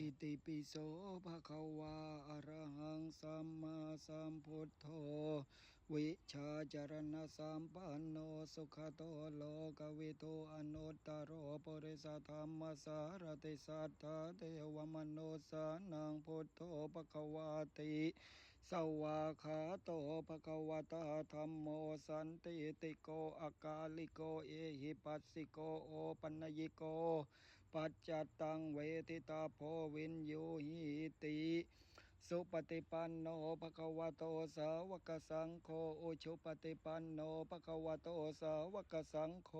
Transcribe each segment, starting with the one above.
อิติปิโสภะคะวาอะระหังสัมมาสัมพุทโธวิชาจารณะสัมปันโนสุขโตโลกวิโตอนุตตรโรปุริสธรรมสารติสัทธาเทวมนุสานังพุทโธภะคะวาติสวาขาโตภะคะวตาธรรมโมสันติติโกอากาลิโกเอหิปัสสิโกโอปัญญิโก ปัจจัตตังเวทิตาโพวินโยหิติสุปฏิปันโนภะคะวะโตสาวกสังโฆโอชุปฏิปันโนภะคะวะโตสาวกสังโฆ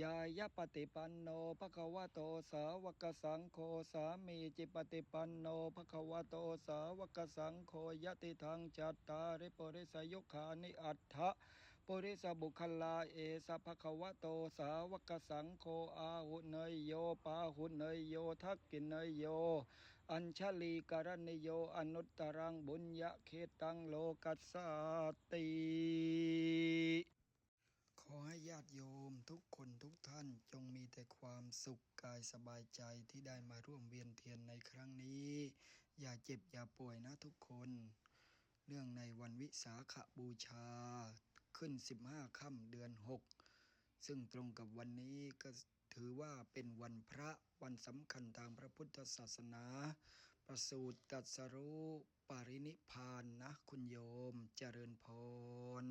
ยายปฏิปันโนภะคะวะโตสาวกสังโฆสามีจิปฏิปันโนภะคะวะโตสาวกสังโฆยติทังจัตตาริปุริสยุคานิอัตถะ ปุริสบุคลาเอสภคะวะโตสาวกสังโฆอาหุเนยโยปาหุเนยโยทักกินเนยโย อัญชลีกรณิโยอนุตตรังบุญญะเคตังโลกัสสติขอให้ญาติโยมทุกคนทุกท่านจงมีแต่ความสุขกายสบายใจที่ได้มาร่วมเวียนเทียนในครั้งนี้ อย่าเจ็บอย่าป่วยนะทุกคนเนื่องในวันวิสาขบูชา ขึ้น 15ค่ำเดือน 6 ซึ่งตรงกับวันนี้ก็ถือว่าเป็นวันพระวันสำคัญทางพระพุทธศาสนา ประสูติตรัสรู้ปารินิพานนะคุณโยมเจริญพร